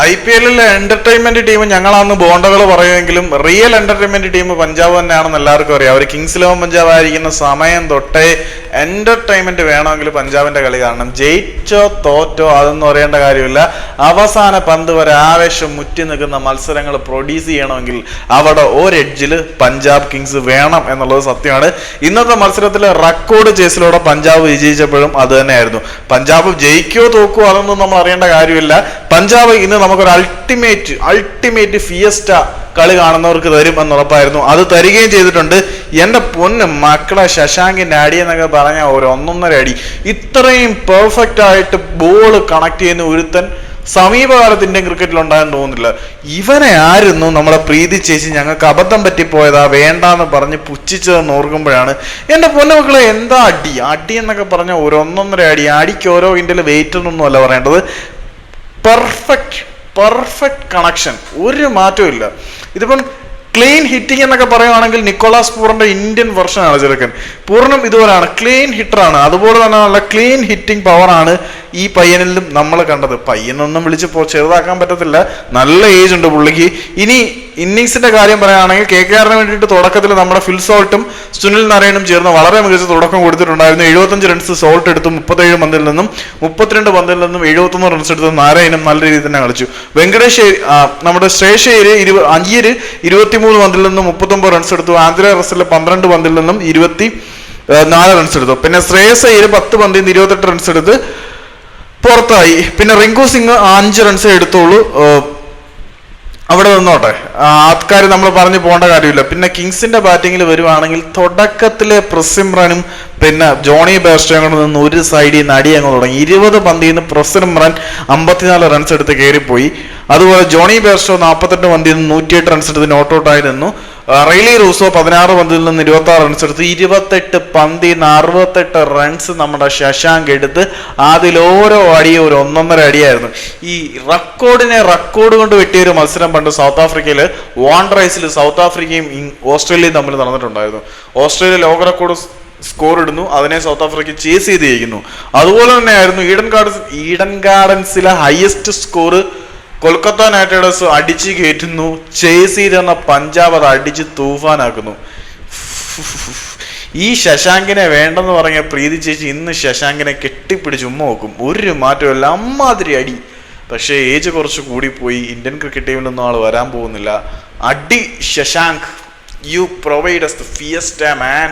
I P എല്ലിലെ entertainment team ഞങ്ങളാന്ന് ബോണ്ടകൾ പറയുമെങ്കിലും റിയൽ എന്റർടൈൻമെന്റ് ടീം പഞ്ചാബ് തന്നെയാണെന്ന് എല്ലാവർക്കും അറിയാം. അവർ കിങ്സ് ഇലവൻ പഞ്ചാബ് ആയിരിക്കുന്ന സമയം തൊട്ടേ എന്റർടൈൻമെന്റ് വേണമെങ്കിൽ പഞ്ചാബിന്റെ കളി കാണണം. ജയിച്ചോ തോറ്റോ അതൊന്നും അറിയേണ്ട കാര്യമില്ല. അവസാന പന്ത് വരെ ആവേശം മുറ്റി നിൽക്കുന്ന മത്സരങ്ങൾ പ്രൊഡ്യൂസ് ചെയ്യണമെങ്കിൽ അവിടെ ഒരെഡ്ജിൽ പഞ്ചാബ് കിങ്സ് വേണം എന്നുള്ളത് സത്യമാണ്. ഇന്നത്തെ മത്സരത്തിൽ റെക്കോർഡ് ചേസിലൂടെ പഞ്ചാബ് വിജയിച്ചപ്പോഴും അത് തന്നെയായിരുന്നു. പഞ്ചാബ് ജയിക്കോ തോക്കോ അതൊന്നും നമ്മൾ അറിയേണ്ട കാര്യമില്ല. പഞ്ചാബ് ഇന്ന് നമുക്കൊരു അൾട്ടിമേറ്റ് അൾട്ടിമേറ്റ് ഫിയസ്റ്റ കളി കാണുന്നവർക്ക് തരും എന്ന് ഉറപ്പായിരുന്നു അത് തരികയും ചെയ്തിട്ടുണ്ട്. എന്റെ പൊന്ന് മക്കളെ ശശാങ്കിന്റെ അടി എന്നൊക്കെ പറഞ്ഞ ഒരു ഒന്നൊന്നര അടി. ഇത്രയും പെർഫെക്റ്റ് ആയിട്ട് ബോൾ കണക്ട് ചെയ്യുന്ന ഒരുത്തൻ സമീപകാലത്ത് ഇന്ത്യൻ ക്രിക്കറ്റിൽ ഉണ്ടായെന്ന് തോന്നുന്നില്ല. ഇവനെ ആയിരുന്നു നമ്മളെ പ്രീതി ചേച്ചി ഞങ്ങൾക്ക് അബദ്ധം പറ്റിപ്പോയതാ വേണ്ടാന്ന് പറഞ്ഞ് പുച്ഛിച്ചതെന്ന് ഓർക്കുമ്പോഴാണ്. എന്റെ പൊന്നുമക്കളെ എന്താ അടി? അടി എന്നൊക്കെ പറഞ്ഞ ഒരു ഒന്നൊന്നര അടി. അടിക്ക് ഓരോ ഇന്ത്യയിൽ വെയിറ്റ് ഒന്നും അല്ല പറയേണ്ടത്. പെർഫെക്റ്റ് പെർഫെക്റ്റ് കണക്ഷൻ ഒരു മാറ്റവും ഇല്ല. ഇതിപ്പം ക്ലീൻ ഹിറ്റിംഗ് എന്നൊക്കെ പറയുവാണെങ്കിൽ നിക്കോളാസ് പൂറിന്റെ ഇന്ത്യൻ വെർഷനാണ് ചെറുക്കൻ. പൂർണം ഇതുപോലെയാണ്. ക്ലീൻ ഹിറ്ററാണ് അതുപോലെ തന്നെ നല്ല ക്ലീൻ ഹിറ്റിംഗ് പവറാണ് ഈ പയ്യനിലും നമ്മൾ കണ്ടത്. പയ്യനൊന്നും വിളിച്ച് പോ ചെറുതാക്കാൻ പറ്റത്തില്ല. നല്ല ഏജ് ഉണ്ട് പുള്ളിക്ക്. ഇനി ഇന്നിങ്സിന്റെ കാര്യം പറയുകയാണെങ്കിൽ കെ കെ ആറിന് വേണ്ടിയിട്ട് തുടക്കത്തിൽ നമ്മുടെ ഫിൽ സോൾട്ടും സുനിൽ നാരായണും ചേർന്ന് വളരെ മികച്ച തുടക്കം കൊടുത്തിട്ടുണ്ടായിരുന്നു. എഴുപത്തഞ്ച് റൺസ് സോൾട്ട് എടുത്തു മുപ്പത്തേഴ് പന്തിൽ നിന്നും മുപ്പത്തിരണ്ട് പന്തിൽ നിന്നും എഴുപത്തൊന്ന് റൺസ് എടുത്ത് നാരായണൻ നല്ല രീതിയിൽ തന്നെ കളിച്ചു. വെങ്കടേഷ് അയ്യർ, നമ്മുടെ ശ്രേഷയ്യര് ഇരുപ അയ്യര് ഇരുപത്തിമൂന്ന് പന്തിൽ നിന്നും മുപ്പത്തൊമ്പത് റൺസ് എടുത്തു. ആന്ധ്ര റസൽ പന്ത്രണ്ട് പന്തിൽ നിന്നും ഇരുപത്തി നാല് റൺസ് എടുത്തു. പിന്നെ ശ്രേയസ് അയ്യര് പത്ത് പന്തിൽ നിന്ന് ഇരുപത്തെട്ട് റൺസ് എടുത്ത് പുറത്തായി. പിന്നെ റിങ്കു സിംഗ് അഞ്ച് റൺസേ എടുത്തോളൂ. അവിടെ നിന്നോട്ടെ. ആൾക്കാർ നമ്മൾ പറഞ്ഞു പോകേണ്ട കാര്യമില്ല. പിന്നെ കിങ്സിന്റെ ബാറ്റിങ്ങിൽ വരുവാണെങ്കിൽ തുടക്കത്തിലെ പ്രസിംറനും പിന്നെ ജോണി ബേസ്റ്റോ കൂടെ നിന്ന് ഒരു സൈഡിൽ നിന്ന് അടി അങ്ങ് തുടങ്ങി. ഇരുപത് പന്തിൽ നിന്ന് പ്രസിംറൻ അമ്പത്തിനാല് റൺസ് എടുത്ത് കയറിപ്പോയി. അതുപോലെ ജോണി ബേർസ്റ്റോ നാൽപ്പത്തെട്ട് പന്തിൽ നിന്ന് നൂറ്റിയെട്ട് റൺസ് എടുത്ത് നോട്ട് ഔട്ടായി നിന്നു. റെയ്ലി റൂസോ പതിനാറ് പന്തിൽ നിന്ന് ഇരുപത്തി ആറ് റൺസ് എടുത്ത് ഇരുപത്തെട്ട് പന്തിൽ നിന്ന് അറുപത്തെട്ട് റൺസ് നമ്മുടെ ശശാങ്ക് എടുത്ത് അതിൽ ഓരോ അടിയും ഒരു ഒന്നൊന്നര അടിയായിരുന്നു. ഈ റെക്കോർഡിനെ റെക്കോർഡ് കൊണ്ട് വെട്ടിയ ഒരു മത്സരം പണ്ട് സൗത്ത് ആഫ്രിക്കയിൽ വാൺറൈസിൽ സൗത്ത് ആഫ്രിക്കയും ഓസ്ട്രേലിയയും തമ്മിൽ നടന്നിട്ടുണ്ടായിരുന്നു. ഓസ്ട്രേലിയ ലോക റെക്കോർഡ് സ്കോർ ഇടുന്നു അതിനെ സൗത്ത് ആഫ്രിക്ക ചേസ് ചെയ്തിരിക്കുന്നു. അതുപോലെ തന്നെയായിരുന്നു Eden gardens Eden ഗാർഡൻസിലെ highest score Kolkata Knight Riders അടിച്ച് കയറ്റുന്നു. ചേസ് ചെയ്തെന്ന പഞ്ചാബ് അത് അടിച്ച് തൂഫാനാക്കുന്നു. ഈ ശശാങ്കിനെ വേണ്ടെന്ന് പറഞ്ഞ പ്രീതി ചേച്ചി ഇന്ന് ശശാങ്കിനെ കെട്ടിപ്പിടിച്ച് ഉമ്മ നോക്കും ഒരു മാറ്റമില്ല അമ്മാതിരി അടി. പക്ഷേ ഏജ് കുറച്ച് കൂടിപ്പോയി. ഇന്ത്യൻ ക്രിക്കറ്റ് ടീമിൽ നിന്നും ആൾ വരാൻ പോകുന്നില്ല. അടി Shashank. You provide us the fiesta man